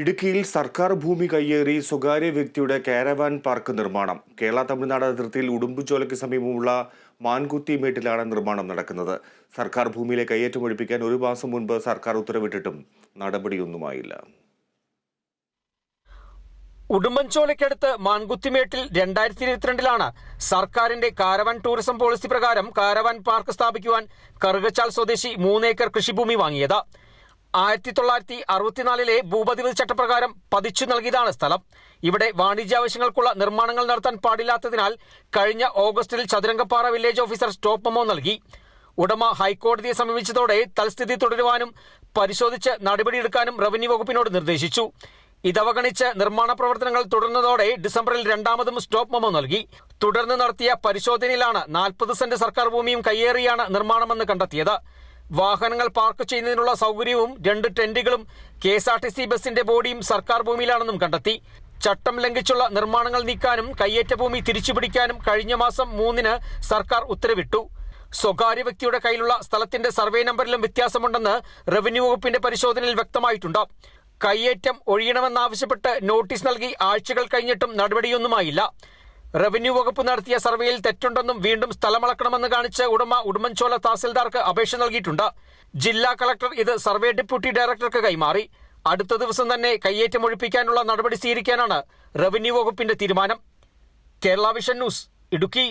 ഇടുക്കിയിൽ സർക്കാർ ഭൂമി കയ്യേറി സ്വകാര്യ വ്യക്തിയുടെ കാരവാൻ പാർക്ക് നിർമ്മാണം. കേരള തമിഴ്നാട് അതിർത്തിയിൽ ഉടുമ്പുചോലയ്ക്ക് സമീപമുള്ള മാൻകുത്തി മേട്ടിലാണ് നിർമ്മാണം നടക്കുന്നത്. സർക്കാർ ഭൂമിയിലെ കയ്യേറ്റം ഒഴിപ്പിക്കാൻ ഒരു മാസം മുൻപ് സർക്കാർ ഉത്തരവിട്ടിട്ടും നടപടിയൊന്നുമായില്ല. ഉടുമ്പൻചോലയ്ക്കടുത്ത് മാൻകുത്തിമേട്ടിൽ രണ്ടായിരത്തി ഇരുപത്തിരണ്ടിലാണ് സർക്കാരിന്റെ കാരവാൻ ടൂറിസം പോളിസി പ്രകാരം കാരവാൻ പാർക്ക് സ്ഥാപിക്കുവാൻ കറുകച്ചാൽ സ്വദേശി മൂന്നേക്കർ കൃഷിഭൂമി വാങ്ങിയത്. ആയിരത്തി തൊള്ളായിരത്തി അറുപത്തിനാലിലെ ഭൂപതിവ് ചട്ടപ്രകാരം പതിച്ചു നൽകിയതാണ് സ്ഥലം. ഇവിടെ വാണിജ്യാവശ്യങ്ങൾക്കുള്ള നിർമ്മാണങ്ങൾ നടത്താൻ പാടില്ലാത്തതിനാൽ കഴിഞ്ഞ ഓഗസ്റ്റിൽ Chathurangappara village officer stop memo നൽകി. ഉടമ ഹൈക്കോടതിയെ സമീപിച്ചതോടെ തൽസ്ഥിതി തുടരുവാനും പരിശോധിച്ച് നടപടിയെടുക്കാനും റവന്യൂ വകുപ്പിനോട് നിർദ്ദേശിച്ചു. ഇതവഗണിച്ച് നിർമ്മാണ പ്രവർത്തനങ്ങൾ തുടർന്നതോടെ ഡിസംബറിൽ രണ്ടാമതും സ്റ്റോപ്പ് മെമ്മോ നൽകി. തുടർന്ന് നടത്തിയ പരിശോധനയിലാണ് നാൽപ്പത് സെന്റ് സർക്കാർ ഭൂമിയും കയ്യേറിയാണ് നിർമ്മാണമെന്ന് കണ്ടെത്തിയത്. വാഹനങ്ങൾ പാർക്ക് ചെയ്യുന്നതിനുള്ള സൗകര്യവും രണ്ട് ടെന്റുകളും K S R T C ബസിന്റെ ബോഡിയും സർക്കാർ ഭൂമിയിലാണെന്നും കണ്ടെത്തി. ചട്ടം ലംഘിച്ചുള്ള നിർമ്മാണങ്ങൾ നീക്കാനും കയ്യേറ്റ ഭൂമി തിരിച്ചുപിടിക്കാനും കഴിഞ്ഞ മാസം മൂന്നിന് സർക്കാർ ഉത്തരവിട്ടു. സ്വകാര്യ വ്യക്തിയുടെ കയ്യിലുള്ള സ്ഥലത്തിന്റെ സർവേ നമ്പറിലും വ്യത്യാസമുണ്ടെന്ന് റവന്യൂ വകുപ്പിന്റെ പരിശോധനയിൽ വ്യക്തമായിട്ടുണ്ട്. കയ്യേറ്റം ഒഴിയണമെന്നാവശ്യപ്പെട്ട് നോട്ടീസ് നൽകി ആഴ്ചകൾ കഴിഞ്ഞിട്ടും നടപടിയൊന്നുമായില്ല. റവന്യൂ വകുപ്പ് നടത്തിയ സർവേയിൽ തെറ്റുണ്ടെന്നും വീണ്ടും സ്ഥലമളക്കണമെന്ന് കാണിച്ച് ഉടമ ഉടുമ്പൻചോല തഹസിൽദാർക്ക് അപേക്ഷ നൽകിയിട്ടുണ്ട്. ജില്ലാ കളക്ടർ ഇത് സർവേ ഡെപ്യൂട്ടി ഡയറക്ടർക്ക് കൈമാറി. അടുത്ത ദിവസം തന്നെ കയ്യേറ്റം ഒഴിപ്പിക്കാനുള്ള നടപടി സ്വീകരിക്കാനാണ് റവന്യൂ വകുപ്പിന്റെ തീരുമാനം. Kerala vision news Idukki.